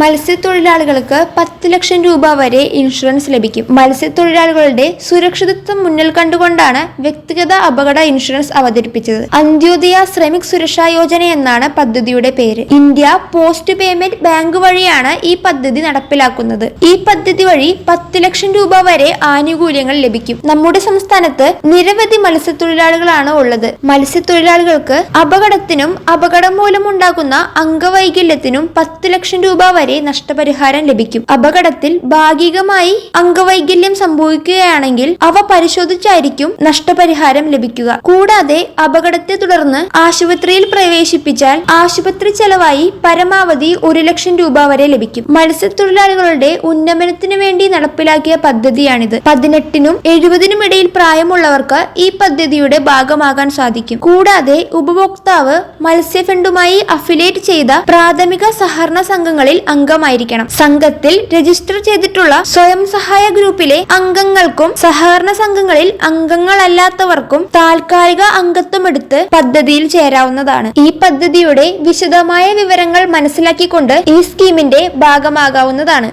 മത്സ്യത്തൊഴിലാളികൾക്ക് പത്ത് ലക്ഷം രൂപ വരെ ഇൻഷുറൻസ് ലഭിക്കും. മത്സ്യത്തൊഴിലാളികളുടെ സുരക്ഷിതത്വം മുന്നിൽ കണ്ടുകൊണ്ടാണ് വ്യക്തിഗത അപകട ഇൻഷുറൻസ് അവതരിപ്പിച്ചത്. അന്ത്യോദയ ശ്രമിക് സുരക്ഷാ യോജന എന്നാണ് പദ്ധതിയുടെ പേര്. ഇന്ത്യ പോസ്റ്റ് പേയ്മെന്റ് ബാങ്ക് വഴിയാണ് ഈ പദ്ധതി നടപ്പിലാക്കുന്നത്. ഈ പദ്ധതി വഴി പത്ത് ലക്ഷം രൂപ വരെ ആനുകൂല്യങ്ങൾ ലഭിക്കും. നമ്മുടെ സംസ്ഥാനത്ത് നിരവധി മത്സ്യത്തൊഴിലാളികളാണ് ഉള്ളത്. മത്സ്യത്തൊഴിലാളികൾക്ക് അപകടത്തിനും അപകടം മൂലമുണ്ടാകുന്ന അംഗവൈകല്യത്തിനും പത്ത് ലക്ഷം രൂപ വരെ നഷ്ടപരിഹാരം ലഭിക്കും. അപകടത്തിൽ ഭാഗികമായി അംഗവൈകല്യം സംഭവിക്കുകയാണെങ്കിൽ അവ പരിശോധിച്ചായിരിക്കും നഷ്ടപരിഹാരം ലഭിക്കുക. കൂടാതെ അപകടത്തെ തുടർന്ന് ആശുപത്രിയിൽ പ്രവേശിപ്പിച്ചാൽ ആശുപത്രി ചെലവായി പരമാവധി ഒരു ലക്ഷം രൂപ വരെ ലഭിക്കും. മത്സ്യത്തൊഴിലാളികളുടെ ഉന്നമനത്തിനു വേണ്ടി നടപ്പിലാക്കിയ പദ്ധതിയാണിത്. പതിനെട്ടിനും എഴുപതിനും ഇടയിൽ പ്രായമുള്ളവർക്ക് ഈ പദ്ധതിയുടെ ഭാഗമാകാൻ സാധിക്കും. കൂടാതെ ഉപഭോക്താവ് മത്സ്യഫണ്ടുമായി അഫിലിയേറ്റ് ചെയ്ത പ്രാഥമിക സഹകരണ സംഘങ്ങളിൽ അംഗമായിരിക്കണം. സംഘത്തിൽ രജിസ്റ്റർ ചെയ്തിട്ടുള്ള സ്വയം സഹായ ഗ്രൂപ്പിലെ അംഗങ്ങൾക്കും സഹകരണ സംഘങ്ങളിൽ അംഗങ്ങളല്ലാത്തവർക്കും താൽക്കാലിക അംഗത്വം എടുത്ത് പദ്ധതിയിൽ ചേരാവുന്നതാണ്. ഈ പദ്ധതിയുടെ വിശദമായ വിവരങ്ങൾ മനസ്സിലാക്കിക്കൊണ്ട് ഈ സ്കീമിന്റെ ഭാഗമാകാവുന്നതാണ്.